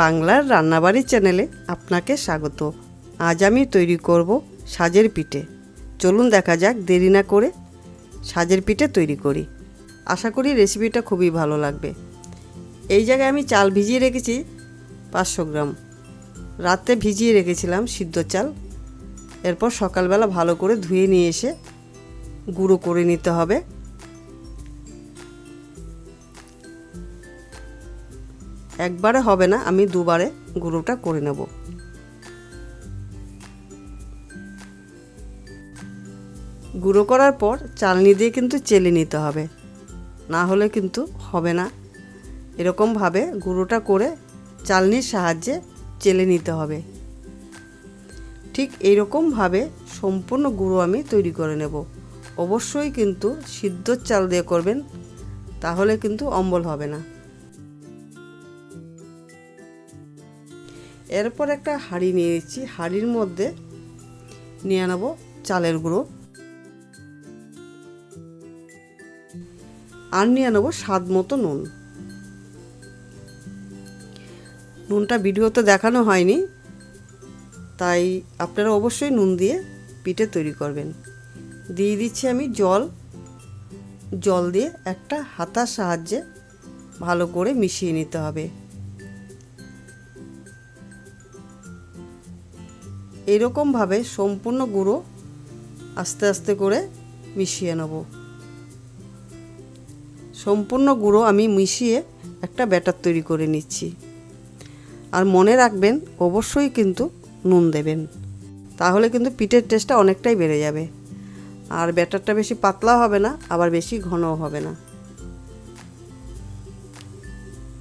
বাংলার রান্নাবাড়ি চ্যানেলে আপনাকে স্বাগত। আজ আমি তৈরি করব সাজের পিঠে। চলুন দেখা যাক, দেরি না করে সাজের পিঠে তৈরি করি। আশা করি রেসিপিটা খুবই ভালো লাগবে। এই জায়গায় আমি চাল ভিজিয়ে রেখেছি পাঁচশো গ্রাম। রাতে ভিজিয়ে রেখেছিলাম সিদ্ধ চাল। এরপর সকালবেলা ভালো করে ধুয়ে নিয়ে এসে গুঁড়ো করে নিতে হবে। একবারে হবে না, আমি দুবারে গুঁড়োটা করে নেব। গুঁড়ো করার পর চালনি দিয়ে কিন্তু চেলে নিতে হবে, না হলে কিন্তু হবে না। এরকমভাবে গুঁড়োটা করে চালনির সাহায্যে চেলে নিতে হবে। ঠিক এইরকমভাবে সম্পূর্ণ গুঁড়ো আমি তৈরি করে নেব। অবশ্যই কিন্তু সিদ্ধ চাল দিয়ে করবেন, তাহলে কিন্তু অম্বল হবে না। এরপর একটা হাঁড়ি নিয়ে নিচ্ছি। হাঁড়ির মধ্যে নিয়ে নেব চালের গুঁড়ো। আর নিয়ে নেব স্বাদ মতো নুন। নুনটা ভিডিওতে দেখানো হয়নি, তাই আপনারা অবশ্যই নুন দিয়ে পিঠে তৈরি করবেন। দিয়ে দিচ্ছি আমি জল। জল দিয়ে একটা হাতার সাহায্যে ভালো করে মিশিয়ে নিতে হবে। এরকমভাবে সম্পূর্ণ গুঁড়ো আস্তে আস্তে করে মিশিয়ে নেব। সম্পূর্ণ গুঁড়ো আমি মিশিয়ে একটা ব্যাটার তৈরি করে নিচ্ছি। আর মনে রাখবেন, অবশ্যই কিন্তু নুন দেবেন। তাহলে কিন্তু পিঠের টেস্টটা অনেকটাই বেড়ে যাবে। আর ব্যাটারটা বেশি পাতলা হবে না, আবার বেশি ঘনও হবে না।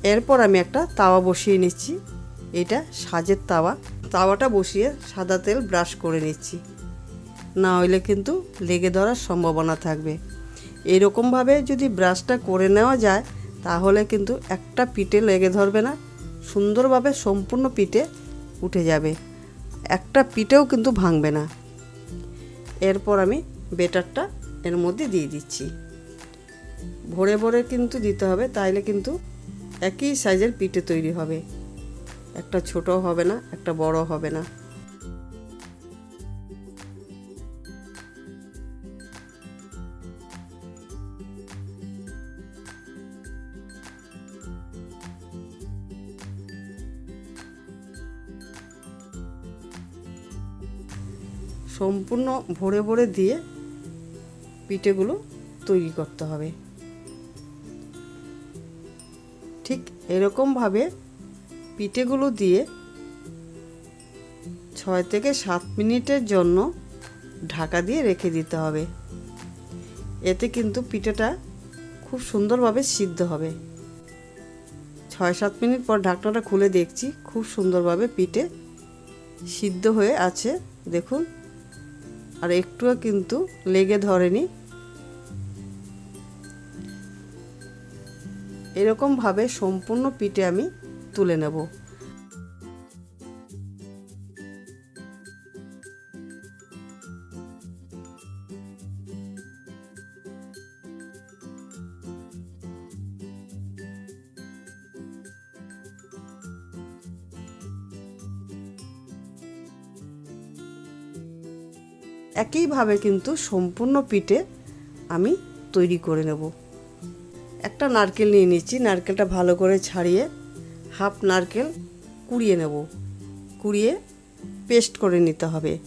এরপর আমি একটা তাওয়া বসিয়ে নিচ্ছি। এটা সাজের তাওয়া। তাওয়াটা বসিয়ে সাদা তেল ব্রাশ করে নিচ্ছি। না হইলে কিন্তু লেগে ধরার সম্ভাবনা থাকবে। এরকমভাবে যদি ব্রাশটা করে নেওয়া যায়, তাহলে কিন্তু একটা পিঠে লেগে ধরবে না, সুন্দরভাবে সম্পূর্ণ পিঠে উঠে যাবে। একটা পিঠেও কিন্তু ভাঙবে না। এরপর আমি বেটারটা এর মধ্যে দিয়ে দিচ্ছি। ভরে ভরে কিন্তু দিতে হবে, তাইলে কিন্তু একই সাইজের পিঠে তৈরি হবে। একটা ছোট হবে না, একটা বড় হবে না। সম্পূর্ণ ভরে ভরে দিয়ে পিঠেগুলো তৈরি করতে হবে। ঠিক এরকমভাবে পিঠেগুলো দিয়ে ছয় থেকে সাত মিনিটের জন্য ঢাকা দিয়ে রেখে দিতে হবে। এতে কিন্তু পিঠেটা খুব সুন্দরভাবে সিদ্ধ হবে। ছয় সাত মিনিট পর ঢাকনাটা খুলে দেখছি, খুব সুন্দরভাবে পিঠে সিদ্ধ হয়ে আছে। দেখুন, আর একটুও কিন্তু লেগে ধরেনি। এরকমভাবে সম্পূর্ণ পিঠে আমি তুলে নেব। একইভাবে কিন্তু সম্পূর্ণ পিঠে আমি তৈরি করে নেব। একটা নারকেল নিয়ে নিচ্ছি, নারকেলটা ভালো করে ছাড়িয়ে হাফ নারকেল কুড়িয়ে নেব। কুড়িয়ে পেস্ট করে নিতে হবে।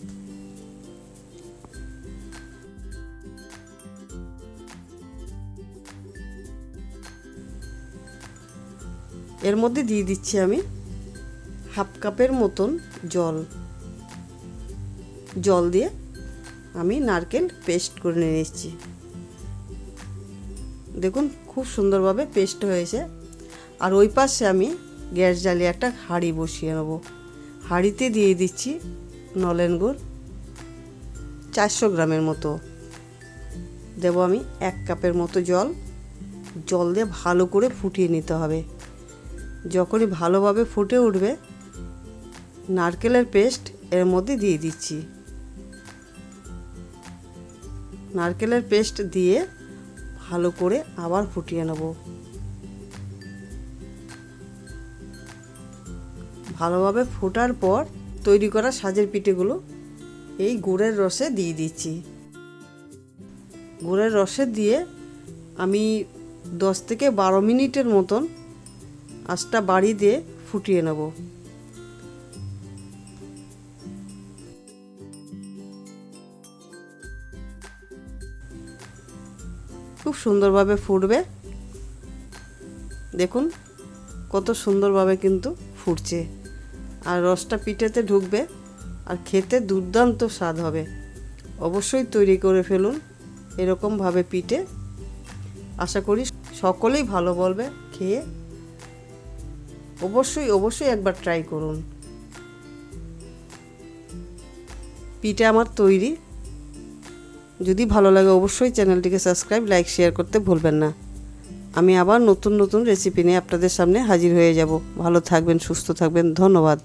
এর মধ্যে দিয়ে দিচ্ছি আমি হাফ কাপের মতন জল। জল দিয়ে আমি নারকেল পেস্ট করে নিয়ে নিচ্ছি। দেখুন, খুব সুন্দরভাবে পেস্ট হয়েছে। আর ওই পাশে আমি গ্যাস জ্বালিয়ে একটা হাঁড়ি বসিয়ে নেব। হাঁড়িতে দিয়ে দিচ্ছি নলেন গুড় চারশো গ্রামের মতো। দেব আমি এক কাপের মতো জল। জল দিয়ে ভালো করে ফুটিয়ে নিতে হবে। যখনই ভালোভাবে ফুটে উঠবে, নারকেলের পেস্ট এর মধ্যে দিয়ে দিচ্ছি। নারকেলের পেস্ট দিয়ে ভালো করে আবার ফুটিয়ে নেব। ভালোভাবে ফোটার পর তৈরি করা সাজের পিঠেগুলো এই গুড়ের রসে দিয়ে দিচ্ছি। গুড়ের রসে দিয়ে আমি দশ থেকে বারো মিনিটের মতন আঁচটা বাড়ি দিয়ে ফুটিয়ে নেব। খুব সুন্দরভাবে ফুটবে। দেখুন কত সুন্দরভাবে কিন্তু ফুটছে। আর রসটা পিঠেতে ঢুকবে আর খেতে দুর্দান্ত স্বাদ হবে। অবশ্যই তৈরি করে ফেলুন এরকমভাবে পিঠে। আশা করি সকলেই ভালো বলবে, খেয়ে অবশ্যই অবশ্যই একবার ট্রাই করুন। পিঠে আমার তৈরি। যদি ভালো লাগে অবশ্যই চ্যানেলটিকে সাবস্ক্রাইব, লাইক শেয়ার করতে ভুলবেন না। আমি আবার নতুন নতুন রেসিপি নিয়ে আপনাদের সামনে হাজির হয়ে যাব। ভালো থাকবেন, সুস্থ থাকবেন, ধন্যবাদ।